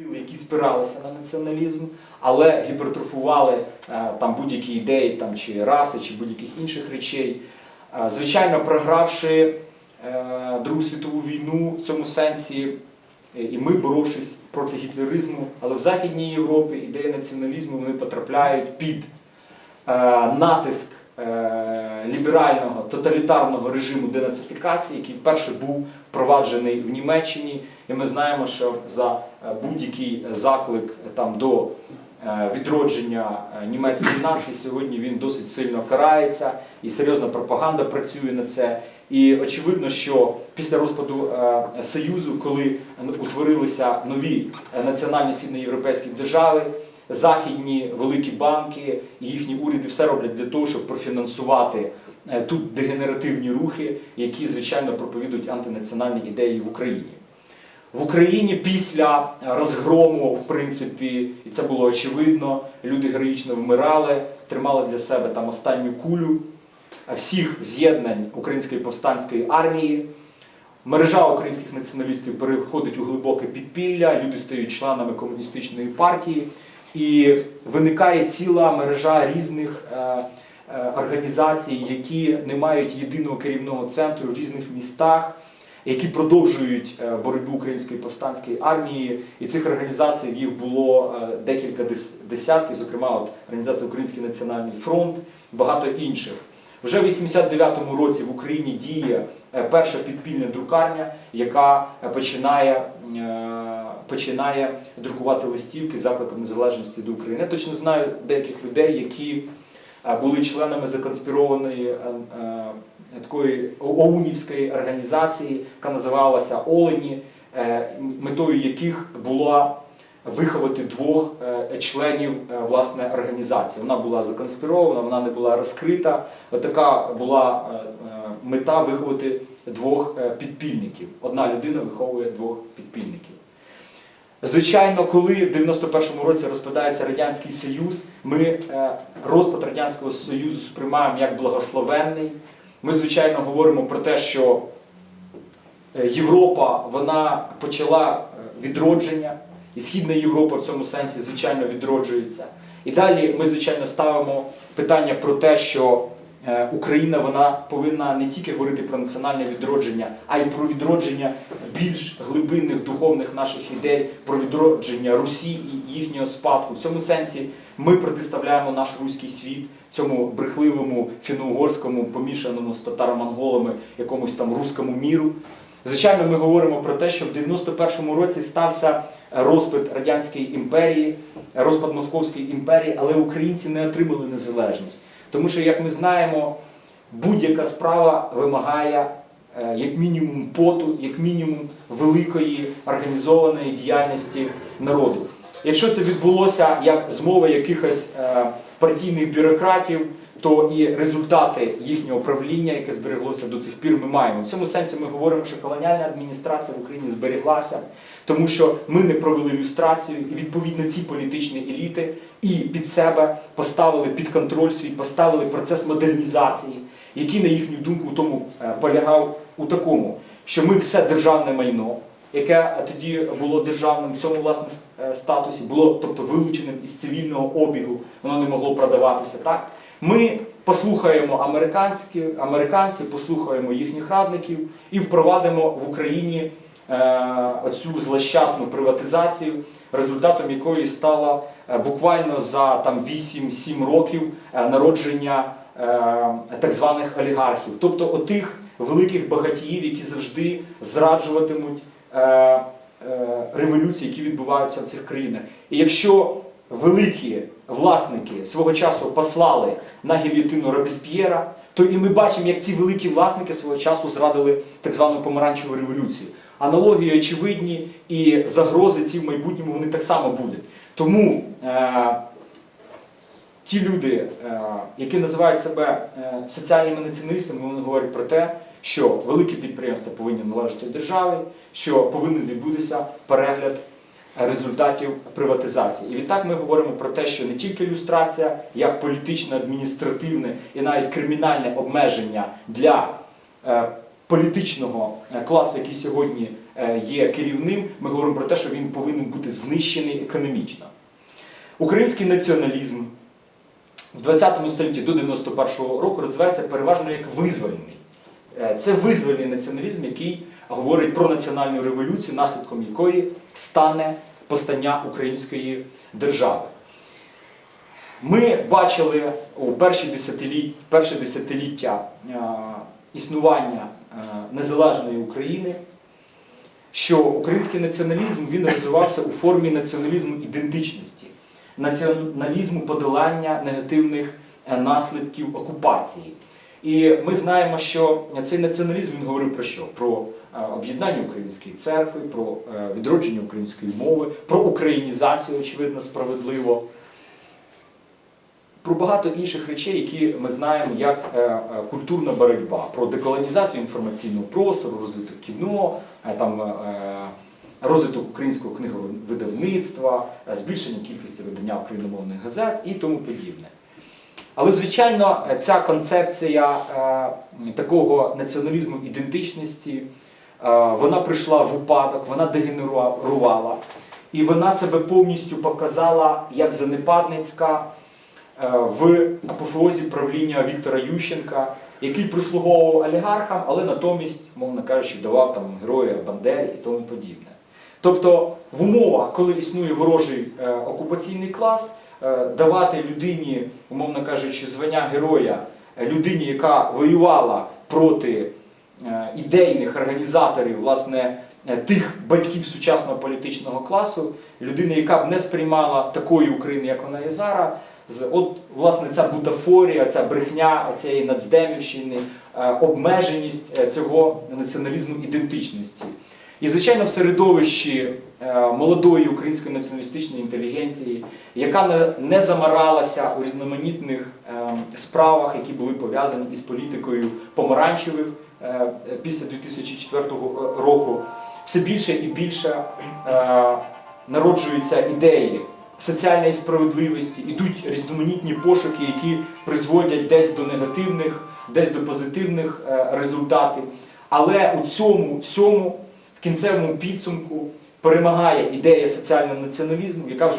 сили, які спиралися на націоналізм, але гіпертрофували е, там будь-які ідеї там, чи раси, чи будь-яких інших речей. Е, Звичайно, програвши е, Другу світову війну в цьому сенсі, і ми, боровшись проти гітлеризму, але в Західній Європі ідеї націоналізму вони потрапляють під натиск ліберального тоталітарного режиму денацифікації, який вперше був впроваджений в Німеччині. І ми знаємо, що за е, будь-який заклик е, там до е, відродження німецької нації сьогодні він досить сильно карається і серйозна пропаганда працює на це. І очевидно, що після розпаду Союзу, коли утворилися нові національні східноєвропейські держави, західні великі банки і їхні уряди все роблять для того, щоб профінансувати е, тут дегенеративні рухи, які звичайно проповідують антинаціональні ідеї в Україні. В Україні після розгрому, в принципі, і це було очевидно, люди героїчно вмирали, тримали для себе там останню кулю всіх з'єднань Української повстанської армії. Мережа українських націоналістів переходить у глибоке підпілля, люди стають членами комуністичної партії, і виникає ціла мережа різних е, е, організацій, які не мають єдиного керівного центру в різних містах, які продовжують е, боротьбу української повстанської армії. І цих організацій їх було декілька десятків, зокрема от організація Український національний фронт, багато інших. Вже в 89-му році в Україні діє е, перша підпільна друкарня, яка е, починає, е, починає друкувати листівки закликом незалежності до України. Я точно знаю деяких людей, які були членами законспірованої такої оунівської організації, яка називалася Олені, метою яких була виховати двох е, членів е, власне організації. Вона була законспірована, вона не була розкрита. Така була е, мета виховати двох підпільників. Одна людина виховує двох підпільників. Звичайно, коли в 91-му році розпадається Радянський Союз, ми розпад Радянського Союзу сприймаємо як благословенний. Ми, звичайно, говоримо про те, що Європа вона почала відродження, і Східна Європа в цьому сенсі, звичайно, відроджується. І далі ми, звичайно, ставимо питання про те, що е, Україна вона повинна не тільки говорити про національне відродження, а й про відродження більш глибинних духовних наших ідей, про відродження Русі і їхнього спадку. В цьому сенсі ми протиставляємо наш руський світ цьому брехливому фіно-угорському, помішаному з татаро-монголами якомусь там руському міру. Звичайно, ми говоримо про те, що в 91-му році стався розпад Радянської імперії, розпад Московської імперії, але українці не отримали незалежність. Тому що, як ми знаємо, будь-яка справа вимагає е, як мінімум поту, як мінімум великої організованої діяльності народу. Якщо це відбулося як змова якихось е, партійних бюрократів, то і результати їхнього правління, яке збереглося до цих пір, ми маємо. В цьому сенсі ми говоримо, що колоніальна адміністрація в Україні збереглася, тому що ми не провели люстрацію, і відповідно ці політичні еліти і під себе поставили під контроль свій, поставили процес модернізації, який, на їхню думку, у тому е, полягав у такому, що ми все державне майно, яке тоді було державним в цьому власне е, статусі, було тобто вилученим із цивільного обігу, воно не могло продаватися так. Ми послухаємо американців, послухаємо їхніх радників і впровадимо в Україні е, оцю злощасну приватизацію, результатом якої стало е, буквально за там 8-7 років е, народження так званих олігархів, тобто отих великих багатіїв, які завжди зраджуватимуть революції, які відбуваються в цих країнах. І якщо великі власники свого часу послали на гільотину Робесп'єра, то і ми бачимо, як ці великі власники свого часу зрадили так звану помаранчеву революцію. Аналогії очевидні і загрози ці в майбутньому вони так само будуть. Тому е, ті люди, е, які називають себе е, соціальними націоналістами, вони говорять про те, що великі підприємства повинні належати державі, що повинен відбутися перегляд результатів приватизації. І відтак ми говоримо про те, що не тільки люстрація, як політичне, адміністративне і навіть кримінальне обмеження для е, політичного е, класу, який сьогодні е, є керівним, ми говоримо про те, що він повинен бути знищений економічно. Український націоналізм в 20 столітті до 91-го року розвивається переважно як визвольний. Е, Це визвольний націоналізм, який говорить про національну революцію, наслідком якої стане постання української держави. Ми бачили у перші десятиліття, перше десятиліття е, існування е, незалежної України, що український націоналізм він розвивався у формі націоналізму ідентичності, націоналізму подолання негативних наслідків окупації. І ми знаємо, що цей націоналізм він говорив про що? Про е, об'єднання української церкви, про е, відродження української мови, про українізацію, очевидно, справедливо про багато інших речей, які ми знаємо як е, культурна боротьба, про деколонізацію інформаційного простору, розвиток кіно, там, розвиток українського книговидавництва, збільшення кількості видання україномовних газет і тому подібне. Але, звичайно, ця концепція е, такого націоналізму ідентичності, е, вона прийшла в упадок, вона дегенерувала, і вона себе повністю показала як занепадницька е, в апофеозі правління Віктора Ющенка, який прислуговував олігархам, але натомість, мовно кажучи, давав там героя Бандері і тому подібне. Тобто в умовах, коли існує ворожий окупаційний клас, давати людині, умовно кажучи, звання героя, е, людині, яка воювала проти е, ідейних організаторів, власне, е, тих батьків сучасного політичного класу, людини, яка б не сприймала такої України, як вона є зараз, от власне ця бутафорія, ця брехня цієї нацдемівщини, е, обмеженість е, цього націоналізму ідентичності. І, звичайно, в середовищі е, молодої української націоналістичної інтелігенції, яка не, замаралася у різноманітних е, справах, які були пов'язані із політикою помаранчевих е, після 2004 року, все більше і більше народжуються ідеї соціальної справедливості, ідуть різноманітні пошуки, які призводять десь до негативних, десь до позитивних результатів. Але у цьому всьому кінцевому підсумку перемагає ідея соціального націоналізму, яка вже